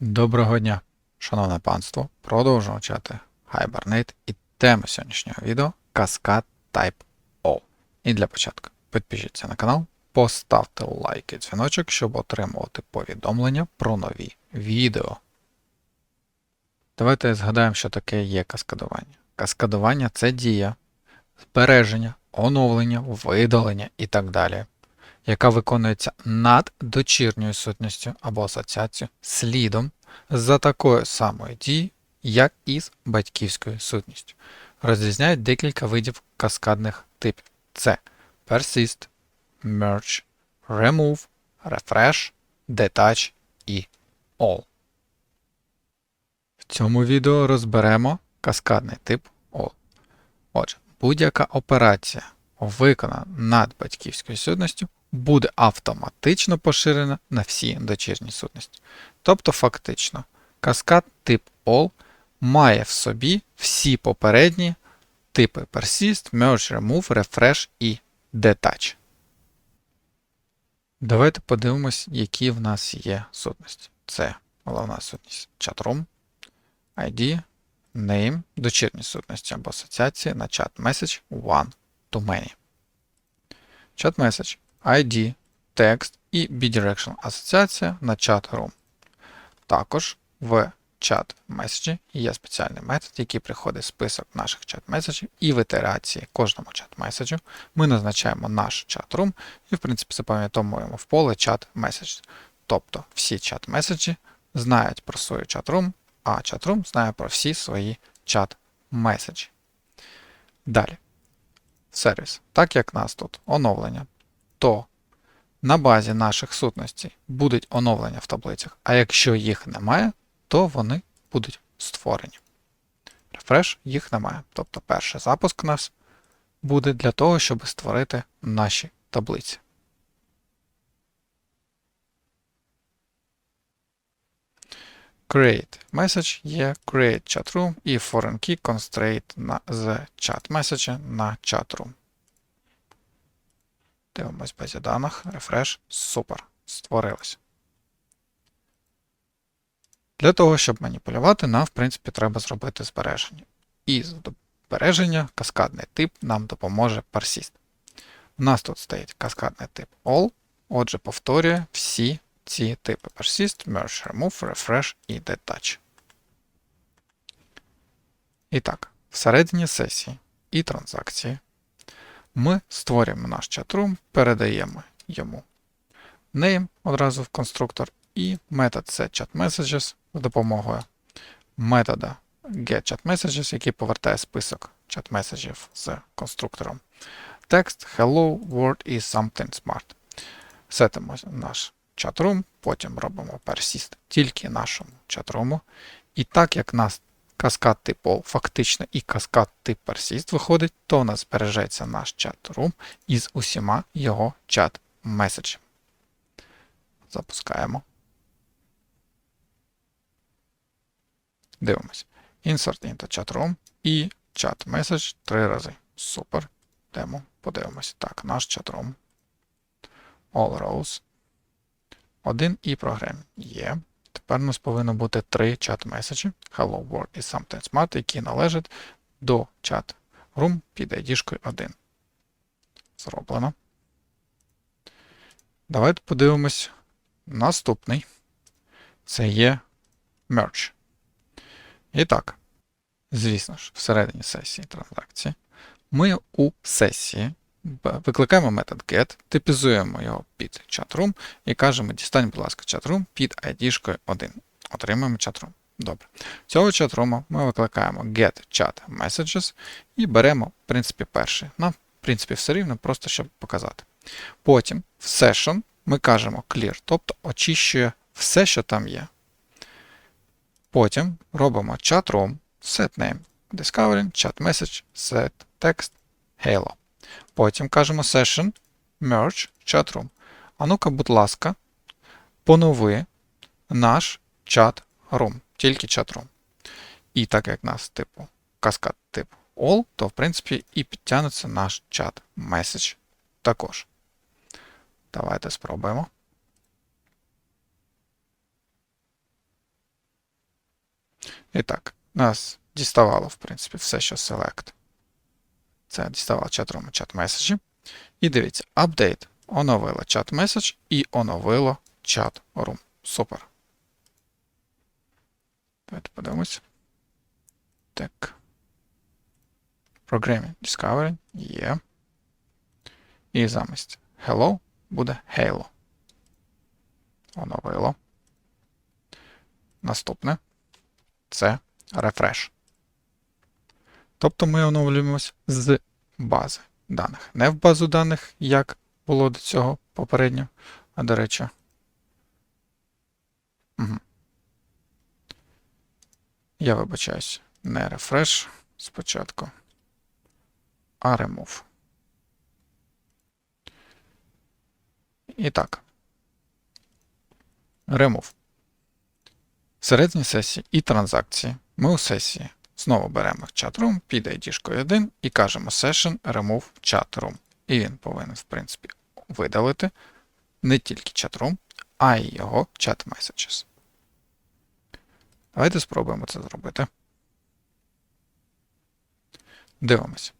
Доброго дня, шановне панство. Продовжуємо вчати Hibernate і тема сьогоднішнього відео Cascade Type O. І для початку підпишіться на канал, поставте лайк і дзвіночок, щоб отримувати повідомлення про нові відео. Давайте згадаємо, що таке є каскадування. Каскадування це дія, збереження, оновлення, видалення і так далі яка виконується над дочірньою сутністю або асоціацією слідом за такою самою дією, як і з батьківською сутністю. Розрізняють декілька видів каскадних типів: це persist, merge, remove, refresh, detach і all. В цьому відео розберемо каскадний тип all. Отже, будь-яка операція, виконана над батьківською сутністю, буде автоматично поширена на всі дочірні сутності. Тобто, фактично, каскад тип All має в собі всі попередні типи Persist, Merge, Remove, Refresh і Detach. Давайте подивимось, які в нас є сутності. Це головна сутність chatroom, ID, name, дочірні сутності або асоціації на message one to many. Message ID, текст і bidirectional асоціація на чат room. Також в чат меседжі є спеціальний метод, який приходить список наших чат меседжів і в ітерації кожному чат меседжу ми назначаємо наш чат room і, в принципі, запам'ятовуємо в поле чат меседж. Тобто всі чат меседжі знають про свою чат room, а чат room знає про всі свої чат меседжі. Далі. Сервіс. Так як нас тут оновлення то на базі наших сутностей будуть оновлення в таблицях, а якщо їх немає, то вони будуть створені. Refresh їх немає. Тобто перший запуск у нас буде для того, щоб створити наші таблиці. Create message є create chatroom і foreign key constraint на, з chat message на chatroom. Дивимось в базі даних. Refresh. Супер. Створилось. Для того, щоб маніпулювати, нам, в принципі, треба зробити збереження. І збереження каскадний тип нам допоможе persist. У нас тут стоїть каскадний тип all. Отже, повторює всі ці типи persist, merge, remove, refresh і detach. І так, всередині сесії і транзакції ми створюємо наш чатрум, передаємо йому name одразу в конструктор, і метод setChatMessages з допомогою метода getChatMessages, який повертає список чат-меседжів з конструктором. Текст Hello, World і Something Smart. Сетимо наш чатрум, потім робимо persist тільки нашому чатруму. І так як нас каскад типу фактично і каскад тип persist виходить, то у нас збережеться наш чат-рум із усіма його чат-меседжами. Запускаємо. Дивимось. Insert into chat room і chat message три рази. Супер. Демо. Подивимось. Так, наш чат-рум. All rows. Один і програм є. Тепер у нас повинно бути три чат-меседжі Hello World і Sometimes Smart, які належать до чат Room під ID 1. Зроблено. Давайте подивимось. Наступний. Це є Merge. І так, звісно ж, всередині сесії транзакції. Ми у сесії викликаємо метод get, типізуємо його під chatroom і кажемо, дістань, будь ласка, chatroom під ID 1. Отримуємо chatroom. Добре. Цього chatroom ми викликаємо get і беремо, в принципі, перший. Нам, в принципі, все рівно, просто щоб показати. Потім в session ми кажемо clear, тобто очищує все, що там є. Потім робимо chatroom, setName, discovering, chat set text, hello. Потім кажемо session merge chatroom. А ну-ка, будь ласка, понови наш чат room, тільки chatroom. І так як нас типу каскад типу all, то в принципі і підтягнеться наш чат message також. Давайте спробуємо. І так, нас діставало, в принципі, все, що select. Це діставало чат-room і чат меседжі. І дивіться, update оновило чат меседж і оновило чат room. Супер. Давайте подивимось. Так. Programming Discovery є. І замість Hello буде Halo. Оновило. Наступне це Refresh. Тобто ми оновлюємось з бази даних. Не в базу даних, як було до цього попередньо, а до речі. Угу. Я вибачаюсь, не refresh спочатку, а remove. І так. Remove. Всередині сесії і транзакції ми у сесії знову беремо чат-room під ID 1 і кажемо session remove chat-room. І він повинен, в принципі, видалити не тільки чат-room, а й його chat messages. Давайте спробуємо це зробити. Дивимося.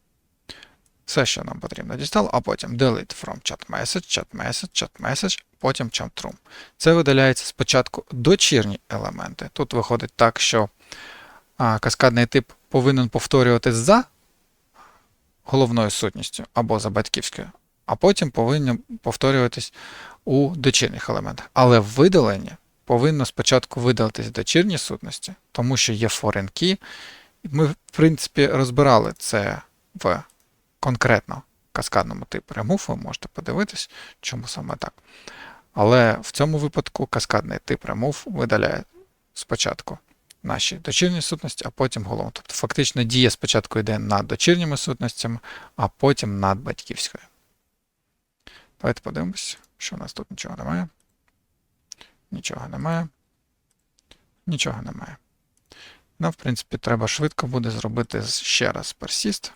Все, що нам потрібно дістало, а потім delete from chat message, chat message, chat message, потім chat room. Це видаляється спочатку дочірні елементи. Тут виходить так, що а, каскадний тип повинен повторювати за головною сутністю або за батьківською, а потім повинен повторюватись у дочірніх елементах. Але видалення повинно спочатку видалитись дочірні сутності, тому що є foreign key. Ми, в принципі, розбирали це в конкретно каскадному типу remove, ви можете подивитись, чому саме так. Але в цьому випадку каскадний тип remove видаляє спочатку наші дочірні сутності, а потім головну. Тобто фактично дія спочатку йде над дочірніми сутностями, а потім над батьківською. Давайте подивимось, що у нас тут нічого немає. Нічого немає. Нічого немає. Ну, в принципі, треба швидко буде зробити ще раз persist,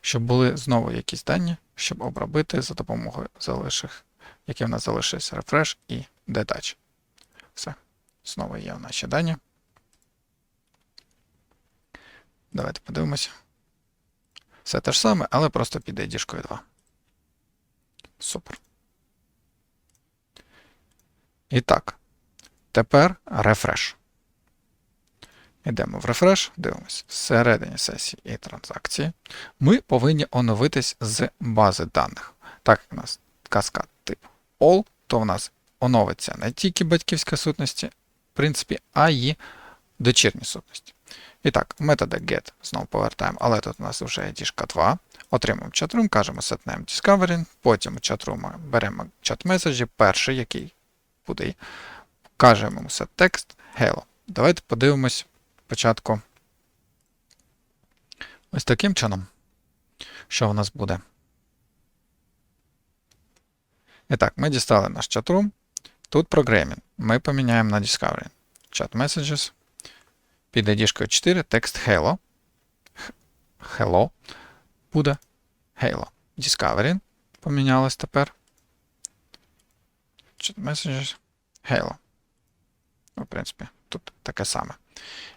щоб були знову якісь дані, щоб обробити за допомогою залиших, які в нас залишилися refresh і detach. Все. Знову є в наші дані. Давайте подивимося. Все те ж саме, але просто під ID 2. Супер. І так, тепер рефреш. Йдемо в рефреш, дивимося, всередині сесії і транзакції. Ми повинні оновитись з бази даних. Так як у нас каскад типу all, то в нас оновиться не тільки батьківська сутності, в принципі, а й дочірні сутності. І так, методи get знову повертаємо, але тут у нас вже ID 2. Отримуємо chatroom, кажемо setname discovery, потім у chatroom беремо message, перший, який буде. Кажемо йому set text hello. Давайте подивимось спочатку ось таким чином, що в нас буде. І так, ми дістали наш chatroom. Тут програмінг. Ми поміняємо на Discovery. Chat Messages. Під ID 4 текст Hello. Hello. Буде Halo. Discovery. Помінялось тепер. Messages. Halo. Ну, в принципі, тут таке саме.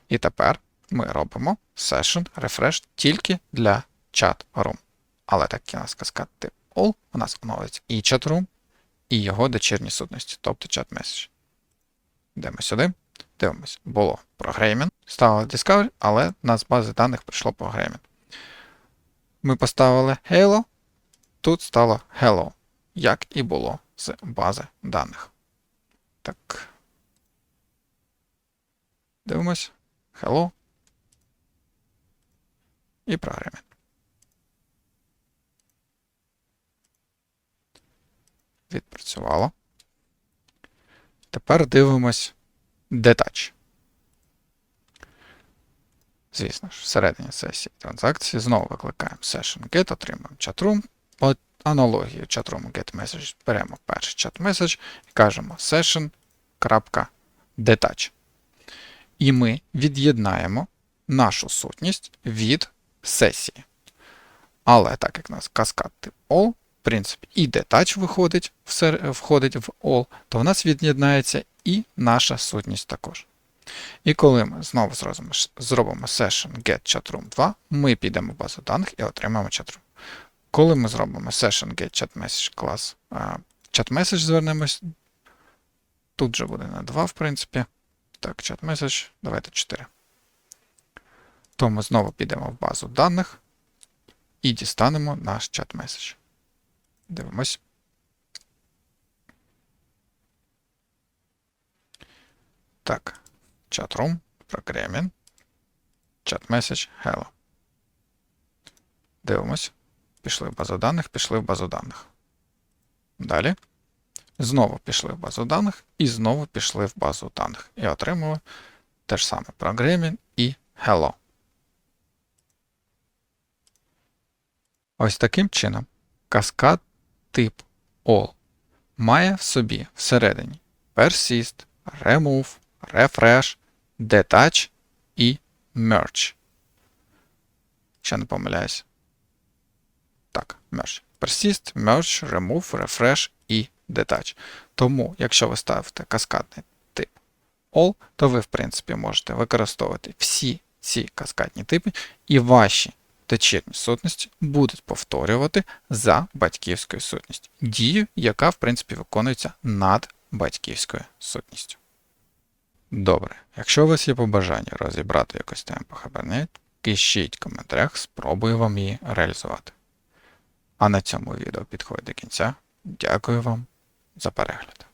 І тепер ми робимо Session Refresh тільки для chat room. Але так як у нас каскад All, у нас оновиться і chat room, і його дочірні сутності, тобто chat message. Йдемо сюди. Дивимось, було програмінг, ставили Discovery, але в нас з бази даних прийшло програмінг. Ми поставили Halo, тут стало Hello, як і було з бази даних. Так. Дивимось. Hello. І програмінг. Відпрацювало. Тепер дивимось Detach. Звісно ж, всередині сесії транзакції знову викликаємо session get, отримуємо chatroom. По аналогії chatroom get message беремо перший chat message і кажемо session.detach. І ми від'єднаємо нашу сутність від сесії. Але так як у нас каскад тип all, в принципі, і detach виходить, входить в all, то в нас від'єднається і наша сутність також. І коли ми знову зробимо, session get chatroom 2, ми підемо в базу даних і отримаємо chatroom. Коли ми зробимо session get chat message клас а, chat message звернемось, тут же буде на 2, в принципі. Так, chat message, давайте 4. То ми знову підемо в базу даних і дістанемо наш message. Дивимось. Так, chatroom, програмін, chat message, hello. Дивимось. Пішли в базу даних, пішли в базу даних. Далі. Знову пішли в базу даних і знову пішли в базу даних. І отримали те ж саме програмін і hello. Ось таким чином каскад тип all має в собі всередині persist, remove, refresh, detach і merge. Якщо не помиляюсь. Так, merge. Persist, merge, remove, refresh і detach. Тому, якщо ви ставите каскадний тип all, то ви, в принципі, можете використовувати всі ці каскадні типи, і ваші дочірні сутності будуть повторювати за батьківською сутністю. Дію, яка, в принципі, виконується над батьківською сутністю. Добре, якщо у вас є побажання розібрати якусь тему по Хабернет, пишіть в коментарях, спробую вам її реалізувати. А на цьому відео підходить до кінця. Дякую вам за перегляд.